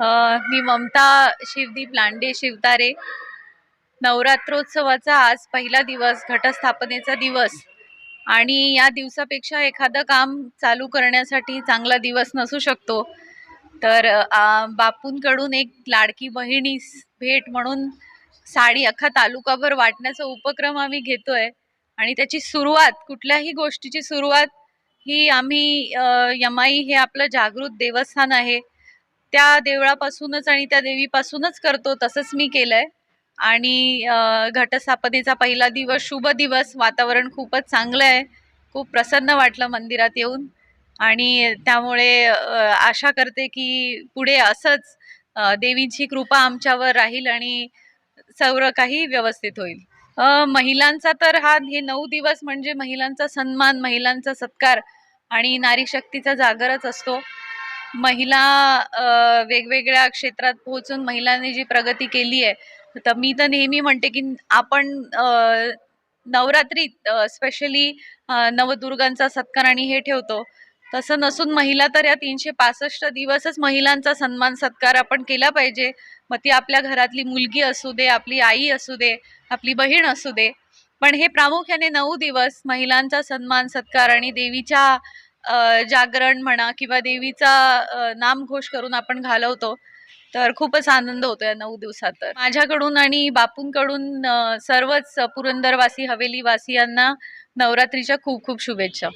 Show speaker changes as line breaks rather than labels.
मी ममता शिवदीप लांडे शिवतारे. नवरात्रोत्सवाचा आज पहिला दिवस घटस्थापनेचा दिवस. आणि या दिवसापेक्षा एखादं काम चालू करण्यासाठी चांगला दिवस नसू शकतो. तर बापूंकडून एक लाडकी बहिणीस भेट म्हणून साडी अख्खा तालुकाभर वाटण्याचा उपक्रम आम्ही घेतोय. आणि त्याची सुरुवात कुठल्याही गोष्टीची सुरुवात ही आम्ही यमाई हे आपलं जागृत देवस्थान आहे. त्या देवळापासूनच आणि त्या देवीपासूनच करतो तसंच मी केलंय. आणि घटस्थापनेचा पहिला दिवस शुभ दिवस वातावरण खूपच चांगलं आहे. खूप प्रसन्न वाटलं मंदिरात येऊन. आणि त्यामुळे आशा करते की पुढे असंच देवींची देवीची कृपा आमच्यावर राहील आणि सर्व काही व्यवस्थित होईल. महिलांचा तर हा हे नऊ दिवस म्हणजे महिलांचा सन्मान महिलांचा सत्कार आणि नारी शक्तीचा जागरच असतो. महिला वेगवेगळ्या क्षेत्रात पोहोचून महिलांनी जी प्रगती केली आहे तर मी तर नेहमी म्हणते की आपण नवरात्रीत स्पेशली नवदुर्गांचा सत्कार आणि हे ठेवतो. तसं नसून महिला तर या तीनशे पासष्ट दिवसच महिलांचा सन्मान सत्कार आपण केला पाहिजे. मग ती आपल्या घरातली मुलगी असू दे आपली आई असू दे आपली बहीण असू दे. पण हे प्रामुख्याने नऊ दिवस महिलांचा सन्मान सत्कार आणि देवीच्या जागरण म्हणा किंवा देवीचा नामघोष करून आपण घालवतो तर खूपच आनंद होतो या नऊ दिवसात तर. माझ्याकडून आणि बापूंकडून सर्वच पुरंदरवासी हवेलीवासियांना नवरात्रीच्या खूप खूप शुभेच्छा.